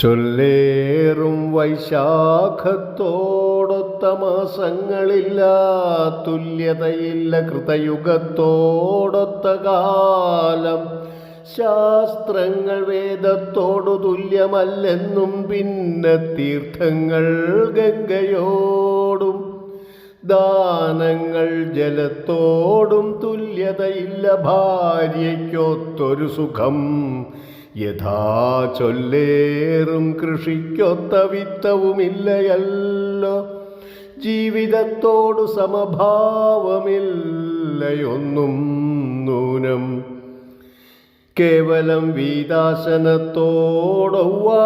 ചൊല്ലേറും വൈശാഖത്തോടൊത്ത മാസങ്ങളില്ല തുല്യതയില്ല കൃതയുഗത്തോടൊത്ത കാലം. ശാസ്ത്രങ്ങൾ വേദത്തോടു തുല്യമല്ലെന്നും പിന്നെ തീർത്ഥങ്ങൾ ഗംഗയോടും ദാനങ്ങൾ ജലത്തോടും തുല്യതയില്ല ഭാര്യയ്ക്കൊത്തൊരു സുഖം. യഥാ ചൊല്ലേറും കൃഷിക്കൊത്ത വിത്തവുമില്ലയല്ലോ ജീവിതത്തോടു സമഭാവമില്ലയൊന്നും നൂനം. കേവലം വീതാശനത്തോടൊവ്വാ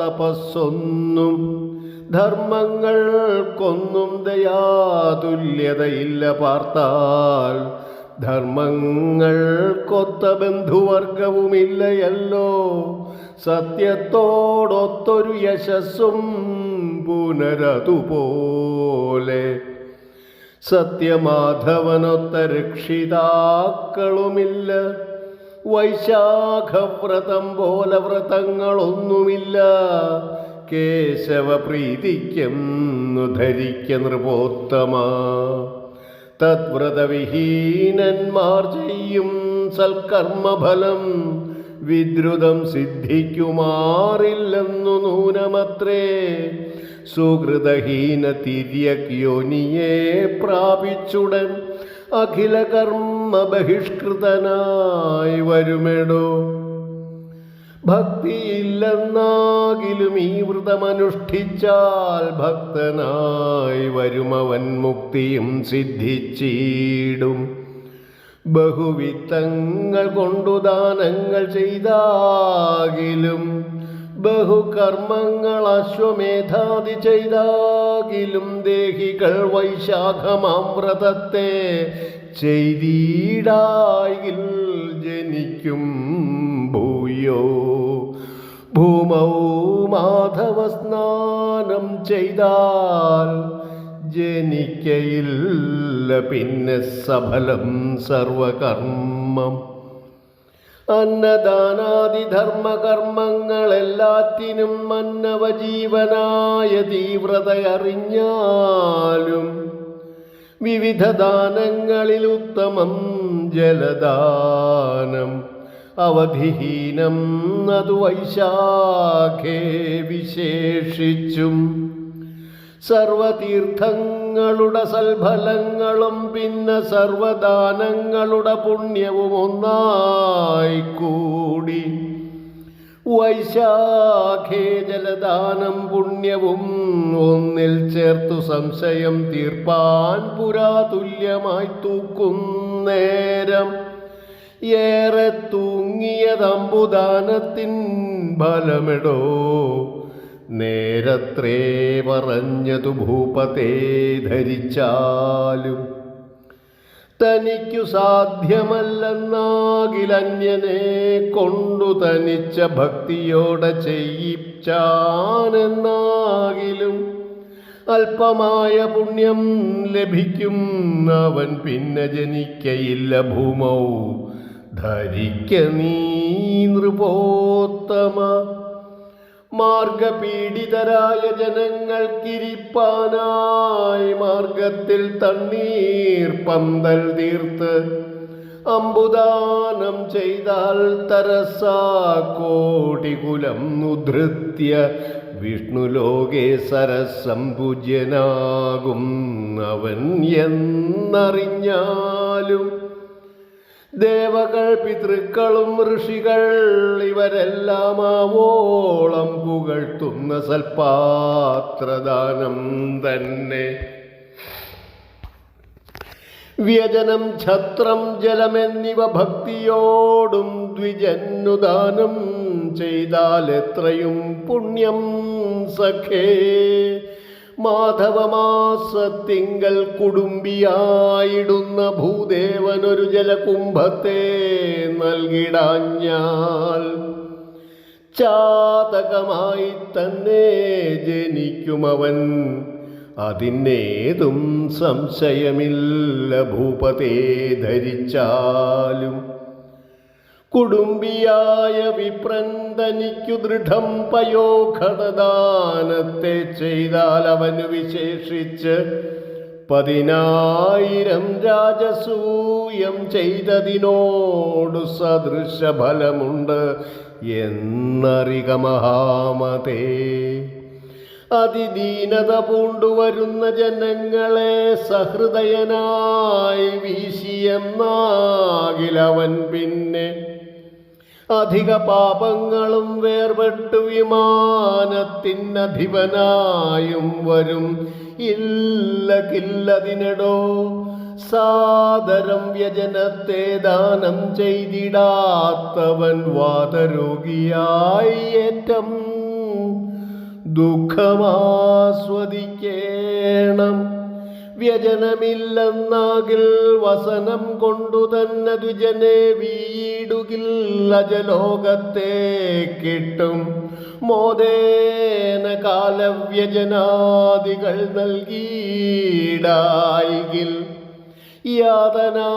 തപസ്സൊന്നും ധർമ്മങ്ങൾക്കൊന്നും ദയാതുല്യതയില്ല പാർത്താൽ. ധർമ്മങ്ങൾക്കൊത്ത ബന്ധുവർഗവുമില്ലയല്ലോ. സത്യത്തോടൊത്തൊരു യശസ്സും പുനരതുപോലെ. സത്യമാധവനൊത്ത രക്ഷിതാക്കളുമില്ല വൈശാഖവ്രതം പോലെ വ്രതങ്ങളൊന്നുമില്ല. കേശവ പ്രീതിക്കെന്നു ധരിക്ക നൃപോത്തമ തദ്വ്രതവിഹീനന്മാർ ചെയ്യും സൽക്കർമ്മഫലം. വിദ്രുതം സിദ്ധിക്കുമാറില്ലെന്നു നൂനമത്രേ. സുഹൃതഹീന തിര്യക്യോനിയെ പ്രാപിച്ചുടൻ അഖില കർമ്മ ബഹിഷ്കൃതനായി വരുമെടോ. ഭക്തിയില്ലെന്നാകിലും ഈ വ്രതമനുഷ്ഠിച്ചാൽ ഭക്തനായി വരുമവൻ മുക്തിയും സിദ്ധിച്ചിടും. ബഹുവിത്തങ്ങൾ കൊണ്ടു ദാനങ്ങൾ ചെയ്താകിലും ബഹുകർമ്മങ്ങൾ അശ്വമേധാതി ചെയ്താകിലും ദേഹികൾ വൈശാഖമാം ചെയ്തീടായിൽ ജനിക്കും. ഭൂയോ ഭൂമൗ മാധവ സ്നാനം ചെയ്താൽ ജനിക്കയില്ല പിന്നെ സഫലം സർവകർമ്മം. അന്നദാനാദി ധർമ്മകർമ്മങ്ങളെല്ലാറ്റിനും മന്നവജീവനായ തീവ്രതയറിഞ്ഞാലും വിവിധ ദാനങ്ങളിൽ ഉത്തമം ജലദാനം അവധിഹീനം അതു വൈശാഖേ വിശേഷിച്ചും സർവതീർത്ഥങ്ങളുടെ സൽഫലങ്ങളും പിന്നെ സർവദാനങ്ങളുടെ പുണ്യവും ഒന്നായി കൂടി. വൈശാഖേ ജലദാനം പുണ്യവും ഒന്നിൽ ചേർത്തു സംശയം തീർപ്പാൻ പുരാതുല്യമായി തൂക്കുന്നേരം ഏറെ തൂങ്ങിയതമ്പുദാനത്തിൻ ബലമിടോ നേരത്രേ പറഞ്ഞതു ഭൂപതേ ധരിച്ചാലും തനിക്കു സാധ്യമല്ലെന്നാകിലന്യനെ കൊണ്ടു തനിച്ച ഭക്തിയോടെ ചെയ്യിച്ചാനെന്നാകിലും അല്പമായ പുണ്യം ലഭിക്കും അവൻ പിന്നെ ജനിക്കയില്ല ഭൂമൗ. ധരിക്ക നീ നൃപോത്തമ. മാർഗപീഡിതരായ ജനങ്ങൾക്കിരിപ്പാനായി മാർഗത്തിൽ തണ്ണീർ പന്തൽ തീർത്ത് അമ്പുദാനം ചെയ്താൽ തരസാ കോടികുലം ഉദ്ധൃത്യ വിഷ്ണുലോകേ സരസം പൂജ്യനാകും അവൻ എന്നറിഞ്ഞാലും ദേവകൾ പിതൃക്കളും ഋഷികൾ ഇവരെല്ലാം ആവോളം പുകഴ്ത്തുന്ന സൽപാത്രദാനം തന്നെ. വ്യജനം ഛത്രം ജലമെന്നിവ ഭക്തിയോടും ദ്വിജന്നുദാനം ചെയ്താൽ എത്രയും പുണ്യം സഖേ. മാധവമാസത്തിങ്കൽ കുടുംബിയായിടുന്ന ഭൂദേവനൊരു ജലകുംഭത്തെ നൽകിടാഞ്ഞാൽ ചാതകമായി തന്നെ ജനിക്കുമവൻ. അതിനേതും സംശയമില്ല ഭൂപതേ ധരിച്ചാലും. കുടുംബിയായ വിപ്രന്തനിക്കു ദൃഢം പയോഘടദാനത്തെ ചെയ്താൽ അവനു വിശേഷിച്ച് പതിനായിരം രാജസൂയം ചെയ്തതിനോടു സദൃശ ഫലമുണ്ട് എന്നറിക മഹാമതേ. അതിദീനത പൂണ്ടുവരുന്ന ജനങ്ങളെ സഹൃദയനായി വീശിയെന്നാകിലവൻ പിന്നെ അധിക പാപങ്ങളും വേർപെട്ടു വിമാനത്തിനധിപനായും വരും. ഇല്ല കില്ലതിനടോ. സാദരം വ്യജനത്തെ ദാനം ചെയ്തിടാത്തവൻ വാതരോഗിയായി ഏറ്റം. ദുഃഖമാസ്വദിക്കേണം. വ്യജനമില്ലെന്നാകിൽ വസനം കൊണ്ടു തന്നെ ദ്വിജനെ വീടുകിൽ അജലോകത്തെ കിട്ടും മോദേന കാലവ്യജനാദികൾ നൽകിയിടായികിൽ. യാതനാ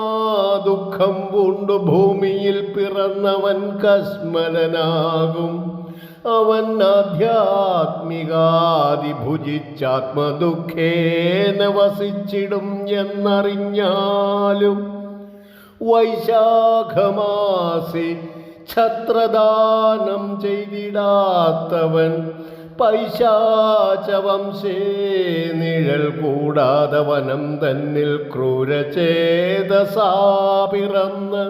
ദുഃഖം പൂണ്ടു ഭൂമിയിൽ പിറന്നവൻ കസ്മലനാകും. അവൻ ആധ്യാത്മികാതി ഭുജിച്ചാത്മദുഃഖേന വസിച്ചിടും എന്നറിഞ്ഞാലും വൈശാഖമാസി ഛത്രദാനം ചെയ്തിടാത്തവൻ പൈശാചവംശേ നിഴൽ കൂടാതെ വനം തന്നിൽ ക്രൂരചേതസാ പിറന്ന്.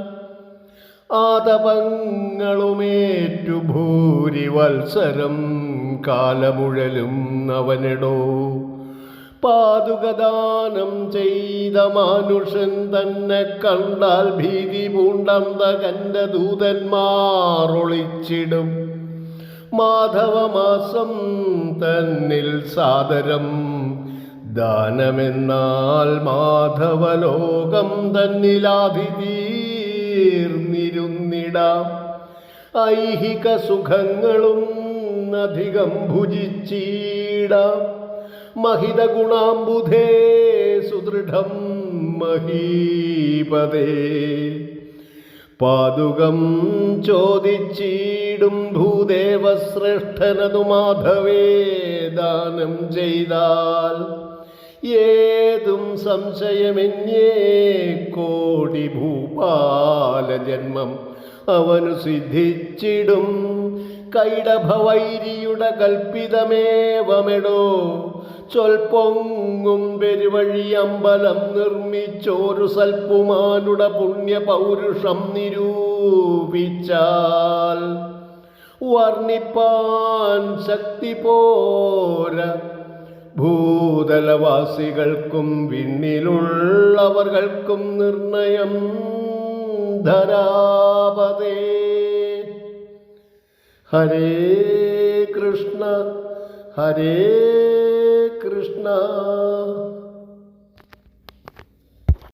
ആതപങ്ങളുമേറ്റു ഭൂരിവത്സരം കാലമുഴലും അവനെടോ പാതുകദാനം ചെയ്ത മനുഷ്യൻ തന്നെ കണ്ടാൽ ഭീതി പൂണ്ടന്തകന്റെ ദൂതന്മാർ മാധവമാസം തന്നിൽ സാദരം. ദാനമെന്നാൽ മാധവലോകം തന്നിലാതിതീർന്നിരുന്നിടാം ഐഹിക സുഖങ്ങളും അധികം ഭുജിച്ചീടാം. മഹിത ഗുണാംബുധേ സുദൃഢം മഹീപതേ. പാതുകം ചോദിച്ചീടും ഭൂദേവശ്രേഷ്ഠനതു മാധവേ ദാനം ചെയ്താൽ ഏതും സംശയമെന്നേ കോടി ഭൂപാല ജന്മം അവനു സിദ്ധിച്ചിടും കൈടഭവൈരിയുടെ കൽപ്പിതമേവമെടോ ചൊൽപ്പൊങ്ങും പെരുവഴി അമ്പലം നിർമ്മിച്ചോരു സൽപ്പുമാനുടെ പുണ്യ പൗരുഷം നിരൂപിച്ചാൽ വർണിപ്പാൻ ശക്തി പോര. ഭൂതലവാസികൾക്കും പിന്നിലുള്ളവർകൾക്കും നിർണയം ധരാപതേ. ഹരേ കൃഷ്ണ ഹരേ കൃഷ്ണ